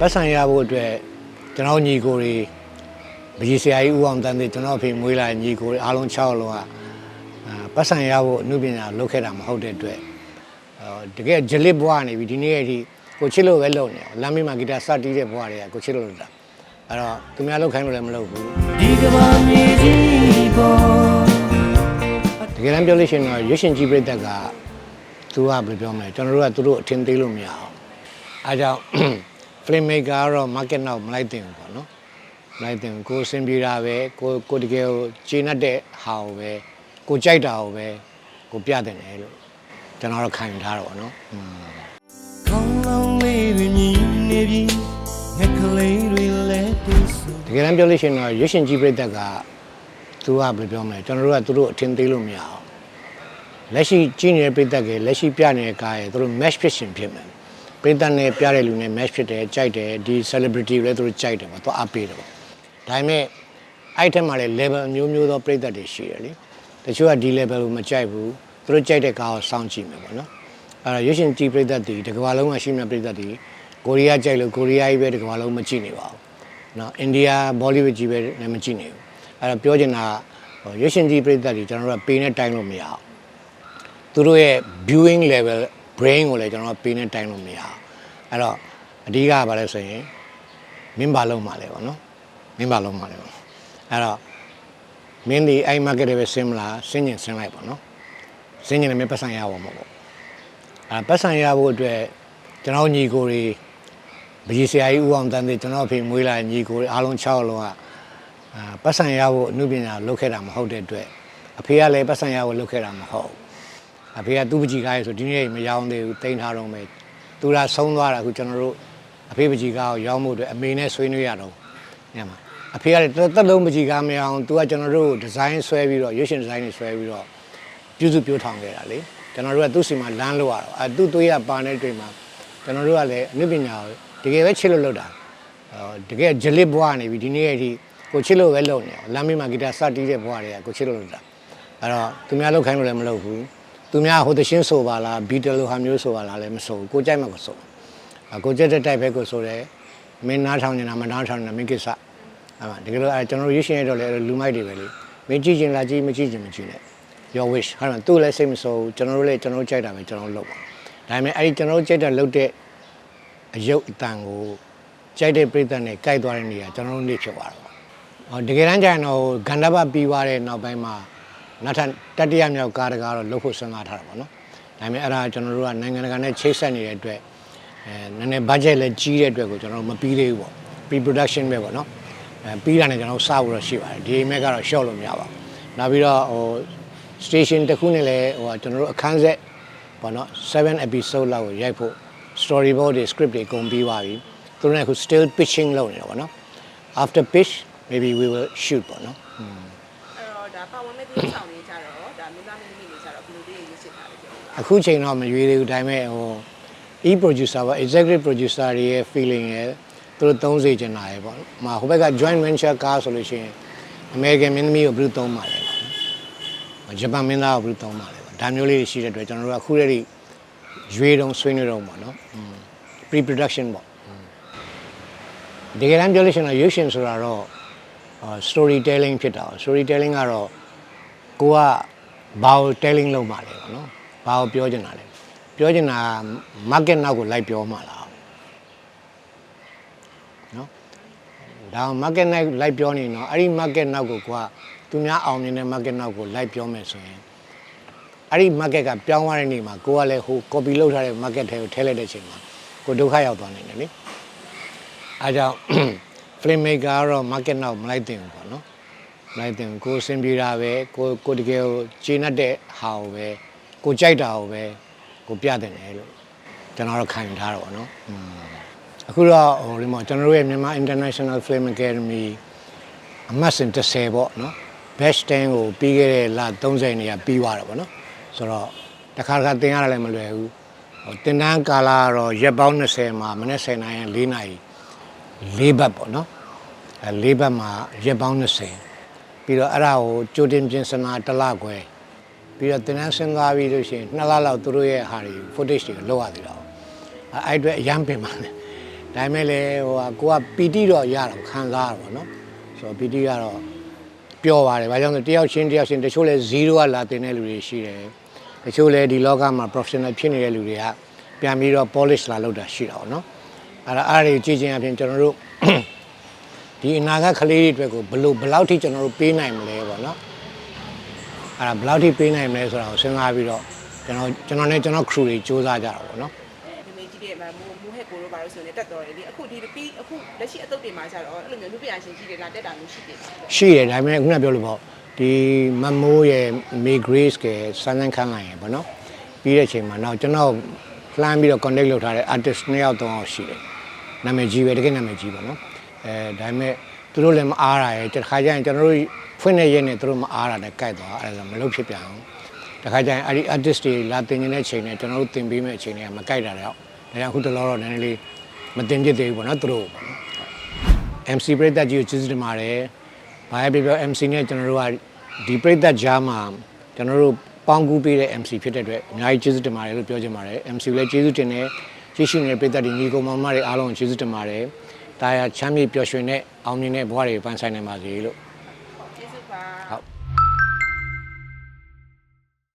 ပတ်စံရဖို့အတွက်ကျွန်တော်ညီကိုတွေဗကြီးဆရာကြီးဦးအောင်တန်းသေးကျွန်တော်အဖေမွေးလာတဲ့ညီကိုတွေအားလုံး6လုံးကအာပတ်စံရဖို့အမှုပညာလုပ်ခဲ့တာမဟုတ်တဲ့အတွက်အော်တကယ်ဂျလစ်ဘွားနေပြီဒီနေ့အထိကိုချစ်လို့ပဲလုပ်နေအောင်လမ်းမေးမှာဂီတာစတီးတဲ့ဘွားတွေကကိုချစ်လို့လုပ်တာအဲ့တော့သူများလုပ်ခိုင်းလို့လည်းမလုပ်ဘူးဒီကဘာမြေကြီးပေါ်တကယ်တမ်းပြောလို့ရှိရင်တော့ရွှေရှင်ကြီးပြိတ္တကသူကဘယ်လိုပြောမလဲကျွန်တော်တို့ကသူတို့အထင်သေးလို့မရအောင်အားကြောင့် flame maker ကတော့ market နောက်မလိုက်တင်ဘူးပေါ့နော်မလိုက်တင်ဘူးကိုယ်စင်ပြေတာပဲကိုယ်ကိုယ်တကယ်ကိုကျေနပ်တဲ့ဟာကိုပဲကိုယ်ကြိုက်တာကိုပဲကိုပြတင်တယ်လို့ကျွန်တော်တို့ခံယူထားတော့ပေါ့နော်อืมခေါင်းလောင်းလေးတွေမြည်နေပြီငက်ကလေးတွေလည်းပြည့်စုံတကယ်တမ်းပြောလို့ရှိရင်တော့ရွှေရှင်ကြီးပြိတ္တကသူကဘယ်လိုပြောမလဲကျွန်တော်တို့ကသူတို့အထင်သေးလို့မရအောင်လက်ရှိကြီးနေတဲ့ပြိတ္တကလက်ရှိပြနေတဲ့ကားရဲ့သူတို့ match ဖြစ်ရှင်ဖြစ်မယ် ပြိတ္တနဲ့ပြတဲ့လူနဲ့ match ဖြစ်တယ်ကြိုက်တယ်ဒီ celebrity ကိုလည်းသူတို့ကြိုက်တယ်ပေါ့သူအားပေးတယ်ပေါ့ဒါပေမဲ့အဲ့ထက်မှလည်း level အမျိုးမျိုးသောပြိတ္တတွေရှိတယ်လေတချို့ကဒီ level ကိုမကြိုက်ဘူးသူတို့ကြိုက်တဲ့ကားကိုစောင့်ကြည့်မယ်ပေါ့နော်အဲ့တော့ရွှေရှင်ကြီးပြိတ္တတွေတစ်ကမ္ဘာလုံးကရှိနေတဲ့ပြိတ္တတွေကိုရီးယားကြိုက်လို့ကိုရီးယားကြီးပဲတစ်ကမ္ဘာလုံးမကြည့်နေပါဘူးနော်အိန္ဒိယဘောလိဝုဒ်ကြီးပဲလည်းမကြည့်နေဘူးအဲ့တော့ပြောချင်တာကဟိုရွှေရှင်ကြီးပြည်သက်တွေကျွန်တော်တို့ကပေးနဲ့တိုင်းလို့မရအောင်သူတို့ရဲ့ viewing level brain ကိုလည်းကျွန်တော်တို့ကပေးနဲ့တိုင်းလို့မရအောင်အဲ့တော့အဓိကကဘာလဲဆိုရင်မင်းပါလုံးမှာလဲပေါ့နော်မင်းပါလုံးမှာလဲပေါ့အဲ့တော့မင်းဒီအဲ့ market တွေပဲဆင်းမလားဆင်းကျင်ဆင်းလိုက်ပေါ့နော်ဆင်းကျင်လည်းမင်းပတ်စံရပါမှာပေါ့အဲ့ပတ်စံရဖို့အတွက်ကျွန်တော်ညီကိုတွေဗကြီးဆရာကြီးဦးအောင်တန်းသေးကျွန်တော်အဖေမွေးလာတဲ့ညီကိုတွေအားလုံး6လုံးကအာပတ်စံရဖို့အမှုပညာလုပ်ခဲ့တာမဟုတ်တဲ့အတွက်အဖေကလည်းပတ်စံရဖို့လုပ်ခဲ့တာမဟုတ်ဘူး အဖေကသူ့ပကြီးကားရေဆိုဒီနေ့မရောင်းသေးဘူးတိန်းထားတော့မယ်သူကဆုံးသွားတာအခုကျွန်တော်တို့အဖေပကြီးကားကိုရောင်းဖို့အတွက်အမေနဲ့ဆွေးနွေးရတော့ညမှာအဖေကလည်းတစ်သက်လုံးပကြီးကားမရောင်းသူကကျွန်တော်တို့ဒီဇိုင်းဆွဲပြီးတော့ရွှေရှင်ဒီဇိုင်းတွေဆွဲပြီးတော့ပြုစုပြောထောင်ခဲ့တာလေကျွန်တော်တို့ကသူ့စီမှာလမ်းလို့ရတော့အဲသူ့သွေးရပါတဲ့တွေ့မှာကျွန်တော်တို့ကလည်းအမှုပညာကိုတကယ်ပဲချစ်လို့လုပ်တာအော်တကယ်ဂျလစ်ဘွားနေပြီဒီနေ့အထိကိုချစ်လို့ပဲလုပ်နေအောင်လမ်းမေးမှာဂီတာစတီးတဲ့ဘွားတွေကကိုချစ်လို့လုပ်တာအဲ့တော့သူများလုပ်ခိုင်းလို့လည်းမလုပ်ဘူး သူများဟိုတရှင်းဆိုပါလားဘီတလိုဟာမျိုးဆိုပါလားလည်းမဆိုဘူးကိုကြိုက်မှကိုဆိုအကိုကြက်တဲ့တိုက်ပဲကိုဆိုတယ်မင်းနားထောင်နေတာမနားထောင်နေတာမင်းကိစ္စအဲ့မှာတကယ်လို့အဲကျွန်တော်ရွေးရှင်ရတော့လေလူမိုက်တွေပဲလေမင်းကြည့်ချင်လားကြည့်မကြည့်ချင်မကြည့်နဲ့ your wish ဟာသူ့လည်းစိတ်မဆိုးဘူးကျွန်တော်တို့လည်းကျွန်တော်တို့ကြိုက်တာပဲကျွန်တော်တို့လုပ်ပါဒါပေမဲ့အဲ့ဒီကျွန်တော်တို့ကြိုက်တာလုပ်တဲ့အယုတ်အတန်ကိုကြိုက်တဲ့ပြိဿနဲ့ကြိုက်သွားတဲ့နေရာကျွန်တော်တို့နေဖြစ်သွားတော့။ဟောတကယ်တမ်းကျရင်တော့ဂန္ဓဘပြီးသွားတဲ့နောက်ပိုင်းမှာ နောက်ထပ်တတိယမြောက်ကားတကားတော့လုပ်ဖို့စဉ်းစားထားတာပေါ့နော်။ဒါပေမဲ့အဲ့ဒါကျွန်တော်တို့ကနိုင်ငံတကာနဲ့ချိတ်ဆက်နေတဲ့အတွက်အဲနည်းနည်း budget လည်းကြီးတဲ့အတွက်ကိုကျွန်တော်တို့မပြီးသေးဘူးပေါ့။ pre production ပဲပေါ့နော်။အဲပြီးတာနဲ့ကျွန်တော်တို့စဖို့တော့ရှိပါတယ်။ဒီအိမ်မက်ကတော့ short လို့မရပါဘူး။နောက်ပြီးတော့ဟို station တစ်ခုနဲ့လည်းဟိုကျွန်တော်တို့အခန်းဆက်ပေါ့နော်7 episode လောက်ကိုရိုက်ဖို့ storyboard တွေ script တွေအကုန်ပြီးသွားပြီသူတို့ကအခု still pitching လုပ်နေတော့ဗောနော် after pitch maybe we will shoot ပေါ့နော်အဲ့တော့ဒါ ပါဝင်မဲ့သူဆောင်နေကြတော့ဒါမင်းသားမင်းသမီးတွေကြတော့ဘယ်လိုလေးရွေးချယ်ထားလဲပြောပြပါအခုချိန်တော့မရွေးသေးဘူးဒါပေမဲ့ဟို e producer ပါ executive producer တွေရဲ့ feeling ရဲ့သူတို့သုံးစေချင်တာရဲ့ပေါ့။မှာဟိုဘက်က joint venture ကားဆိုလို့ရှိရင် American မင်းသမီးကိုဘယ်လိုသုံးပါလဲပေါ့။ဂျပန်မင်းသားကိုဘယ်လိုသုံးပါလဲပေါ့။ဒါမျိုးလေးတွေရှိတဲ့အတွက်ကျွန်တော်တို့ကအခုတည်းကရွေးတုံးဆွေးနွေးတော့ပေါ့နော်။ pre production ပေါ့။ဒီကနေ့ပြောလို့ရှိရင်တော့ရုပ်ရှင်ဆိုတာတော့ story telling ဖြစ်တာ။ story telling ကတော့ကိုကဘာကို telling လုပ်မှာလဲပေါ့နော်။ဘာကိုပြောချင်တာလဲ။ပြောချင်တာ market နောက်ကိုလိုက်ပြောမှာလား။နော်။ဒါ market နောက်လိုက်ပြောနေတော့အဲ့ဒီ market နောက်ကိုကိုကသူများအောင်မြင်တဲ့ market နောက်ကိုလိုက်ပြောမယ်ဆိုရင်အဲ့ဒီ market ကပြောင်းသွားတဲ့နေ့မှာကိုကလည်းဟို copy လုပ်ထားတဲ့ market ထဲကိုထည့်လိုက်တဲ့အချိန်မှာကိုဒုက္ခရောက်သွားနိုင်တယ်လေ။အဲကြောင့် flame maker ကတော့ market နောက်မလိုက်သင့်ဘူးပေါ့နော်။မလိုက်သင့်ဘူးကိုယ်စင်ပြေတာပဲကိုကိုတကယ်ကိုကျေနပ်တဲ့ဟာကိုပဲကိုကြိုက်တာကိုပဲကိုပြတင်တယ်လို့ကျွန်တော်တို့ခံယူထားတော့ဗောနော်။อืมအခုတော့ဟိုဒီမှာကျွန်တော်တို့ရဲ့မြန်မာ International Film Academy အမတ်စင်30ပေါ့နော် batch 10ကိုပြီးခဲ့တဲ့လ30နေရပြီးသွားတော့ဗောနော်ဆိုတော့တစ်ခါတစ်ခါသင်ရတာလည်းမလွယ်ဘူးဟိုတင်တန်းကာလာကတော့ရက်ပေါင်း20မှာမနေ့10နိုင်ရင်4နိုင် ၄ဘတ်ပေါ့နော်အဲ၄ဘတ်မှာရက်ပေါင်း20ပြီးတော့အဲ့ဒါကိုကြိုတင်ပြင်ဆင်တာတစ်လခွဲပြီးတော့တင်နန်းစဉ်းစားပြီးလို့ရှိရင်နှစ်လလောက်သူတို့ရဲ့ဟာတွေ footage တွေလောက်ရသေးတာပေါ့အဲ့အတွက်အရန်ပင်ပါလေဒါပေမဲ့လည်းဟိုကကိုကပီတိတော့ရတော့ခံစားရပါတော့ဆိုတော့ပီတိကတော့ပျော်ပါတယ်ဘာကြောင့်လဲတယောက်ချင်းတယောက်ချင်းတချို့လဲ0ကလာတင်တဲ့လူတွေရှိတယ်တချို့လဲဒီလောကမှာ professional ဖြစ်နေတဲ့လူတွေကပြန်ပြီးတော့ polish လာလောက်တာရှိတာပေါ့နော် အဲ့ဒါအားတွေကြည့်ချင်းအပြင်ကျွန်တော်တို့ဒီအနာဂတ်ကလေးတွေအတွက်ကိုဘယ်လိုဘယ်လောက်ထိကျွန်တော်တို့ပေးနိုင်မလဲပေါ့နော်အဲ့ဒါဘယ်လောက်ထိပေးနိုင်မလဲဆိုတာကိုစဉ်းစားပြီးတော့ကျွန်တော်ကျွန်တော်နဲ့ကျွန်တော် crew တွေစူးစမ်းကြတာပေါ့နော်ဒီမေကြီးတဲ့မှာမူမူဟက်ကိုလိုပါလို့ဆိုရင်တက်တော်တယ်လေအခုဒီပြီးအခုလက်ရှိအတုတ်တွေမှာကျတော့အဲ့လိုမျိုးလူပြအရှင်ကြီးတွေလာတက်တာမျိုးရှိတယ်ရှိတယ်ဒါပေမဲ့ခုနပြောလို့ပေါ့ဒီမမိုးရဲ့မေ grace ကစမ်းစမ်းခန်းလိုက်ရယ်ပေါ့နော်ပြီးတဲ့အချိန်မှာတော့ကျွန်တော်လှမ်းပြီးတော့ contact လုပ်ထားတဲ့ artist နှစ်ယောက်သုံးယောက်ရှိတယ် နာမည်ကြီးပဲတကယ်နာမည်ကြီးပေါ့နော်အဲဒါပေမဲ့သူတို့လည်းမအားတာရယ်တခါကျရင်ကျွန်တော်တို့ဖွင့်နေရက်နဲ့သူတို့မအားတာနဲ့ကြိုက်သွားအဲ့ဒါဆိုမလုပ်ဖြစ်ပြန်အောင်တခါကျရင်အဲ့ဒီ artist တွေလာတင်နေတဲ့ချိန်နဲ့ကျွန်တော်တို့တင်ပေးမဲ့အချိန်တွေကမကြိုက်တာတော့ဒါကြောင့်အခုတလောတော့နည်းနည်းလေးမတင်ဖြစ်သေးဘူးပေါ့နော်သူတို့ပေါ့နော် MC ပရိသတ်ကြီးကိုကျေးဇူးတင်ပါတယ်။ဘာပဲပြောပြော MC နဲ့ကျွန်တော်တို့ကဒီပရိသတ်ကြားမှာကျွန်တော်တို့ပေါင်းကူးပေးတဲ့ MC ဖြစ်တဲ့အတွက်အများကြီးကျေးဇူးတင်ပါတယ်လို့ပြောချင်ပါတယ်။ MC ကိုလည်းကျေးဇူးတင်တယ်။ ကြည့်ရှုနေတဲ့ပရိသတ်တွေညီကောင်မောင်မတွေအားလုံးကိုကျေးဇူးတင်ပါတယ်။တာယာချမ်းမြေပျော်ရွှင်တဲ့အောင်မြင်တဲ့ဘဝတွေပန်းဆိုင်နိုင်ပါစေလို့